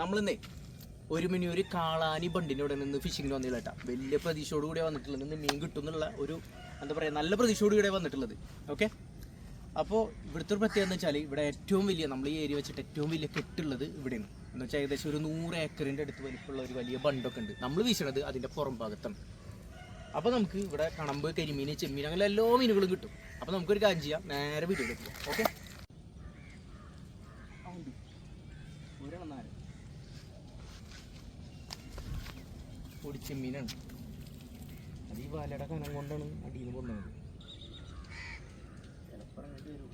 നമ്മളിന്നേ ഒരു മിനി ഒരു കാളാനി ബണ്ടിന്റെ ഇവിടെ നിന്ന് ഫിഷിങ്ങിന് വന്നില്ല വലിയ പ്രതീക്ഷയോട് കൂടിയാണ് വന്നിട്ടുള്ളത്. ഇന്ന് മീൻ കിട്ടും എന്നുള്ള ഒരു എന്താ പറയുക നല്ല പ്രതീക്ഷയോട് കൂടിയാണ് വന്നിട്ടുള്ളത്. ഓക്കെ അപ്പോൾ ഇവിടുത്തെ ഒരു പ്രത്യേകത എന്ന് വെച്ചാൽ ഇവിടെ ഏറ്റവും വലിയ നമ്മൾ ഈ ഏരിയ വെച്ചിട്ട് ഏറ്റവും വലിയ കെട്ടുള്ളത് ഇവിടെയാണ്. എന്ന് വെച്ചാൽ ഏകദേശം ഒരു നൂറ് ഏക്കറിന്റെ അടുത്ത് വലിപ്പമുള്ള ഒരു വലിയ ബണ്ടൊക്കെ ഉണ്ട്. നമ്മൾ വീശണത് അതിന്റെ പുറം ഭാഗത്താണ്. അപ്പോൾ നമുക്ക് ഇവിടെ കണമ്പ് കരിമീൻ ചെമ്മീൻ അങ്ങനെ എല്ലാ മീനുകളും കിട്ടും. അപ്പോൾ നമുക്കൊരു കാര്യം ചെയ്യാം. നേരെ പോകാം ഓക്കെ പൊടിച്ചെമ്മീനാണ് അത് ഈ വലയുടെ കനം കൊണ്ടാണ് അടിയിൽ കൊണ്ടുപോകുന്നത് ചിലപ്പോൾ അങ്ങോട്ട് വരും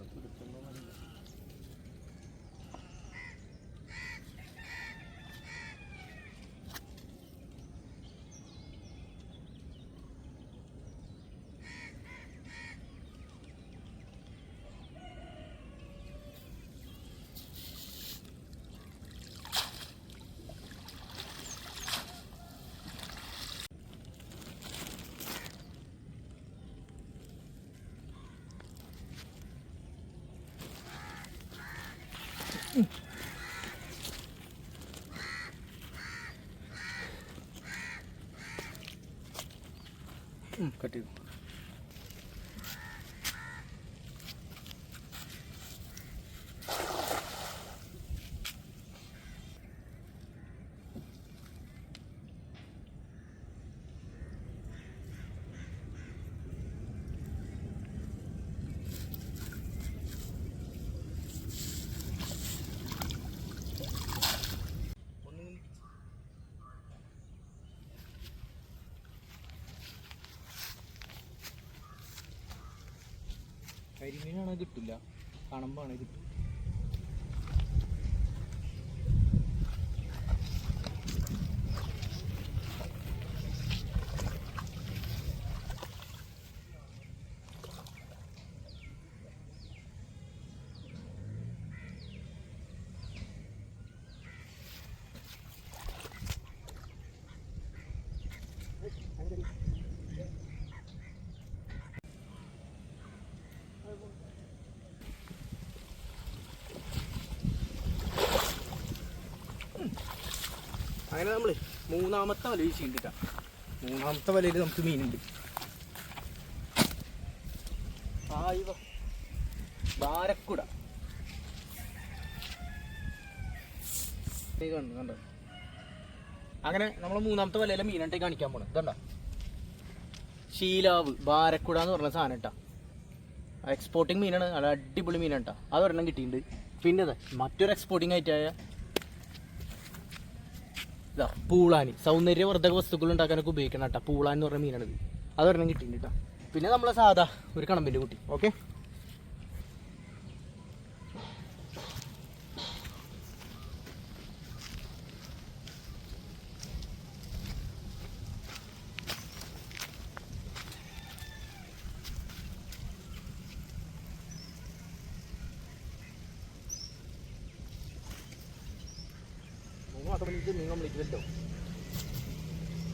കട്ട് ചെയ്തു കരിമീനാണെ കിട്ടില്ല. കണമ്പാണ് കിട്ടും. അങ്ങനെ നമ്മൾ മൂന്നാമത്തെ വല വീശിണ്ടിട്ടാ മൂന്നാമത്തെ വലയിൽ നമുക്ക് മീനുണ്ട്. ആയി വാ. ബാരക്കുട കണ്ടോ കണ്ടോ? അങ്ങനെ നമ്മൾ മൂന്നാമത്തെ വലയിലെ മീനായിട്ട് കാണിക്കാൻ പോണം. ഇതണ്ട? ശീലാവ് ബാരക്കുട എന്ന് പറഞ്ഞ സാധനം കേട്ടാ എക്സ്പോർട്ടിങ് മീനാണ്. അടിപൊളി മീനാണ് കേട്ടോ അതൊരെണ്ണം കിട്ടിയിട്ടുണ്ട്. പിന്നെ മറ്റൊരു എക്സ്പോർട്ടിങ് ആയിട്ടായ പൂളാനി. സൗന്ദര്യവർദ്ധക വസ്തുക്കൾ ഉണ്ടാക്കാനൊക്കെ ഉപയോഗിക്കണം കേട്ടോ പൂളാൻ എന്ന് പറഞ്ഞ മീനാണിത്. അതൊരെണ്ണം കിട്ടിയിട്ടുണ്ട് കേട്ടോ പിന്നെ നമ്മളെ സാധാ ഒരു കണമ്പിന്റെ കുട്ടി ഓക്കെ? ഇത് നിങ്ങൾ വിളിക്കുമല്ലോ.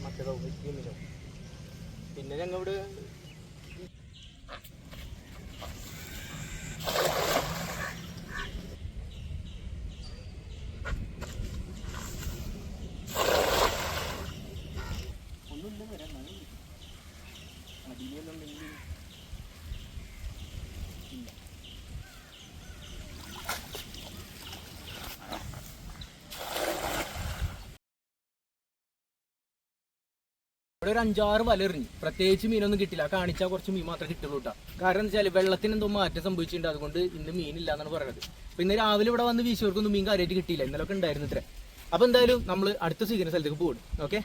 മറ്റേതോ വിളിക്കുമല്ലോ. പിന്നെ ഞങ്ങൾ ഇവിടെ ഇവിടെ ഒരു അഞ്ചാറ് വല എറിഞ്ഞു. പ്രത്യേകിച്ച് മീനൊന്നും കിട്ടില്ല. കാണിച്ചാൽ കുറച്ച് മീൻ മാത്രമേ കിട്ടുള്ളൂ കേട്ടോ കാരണം എന്താ വെച്ചാൽ വെള്ളത്തിന് എന്തോ മാറ്റം സംഭവിച്ചിട്ടുണ്ട്. അതുകൊണ്ട് ഇന്ന് മീനില്ല എന്നാണ് പറയുന്നത് അപ്പൊ ഇന്ന് രാവിലെ ഇവിടെ വന്ന് വീശുവർക്കൊന്നും മീൻ കാര്യമായിട്ട് കിട്ടിയില്ല. ഇന്നലൊക്കെ ഉണ്ടായിരുന്നു ഇത്ര അപ്പൊ എന്തായാലും നമ്മൾ അടുത്ത സീസൺ സ്ഥലത്തേക്ക് പോകും ഓക്കെ?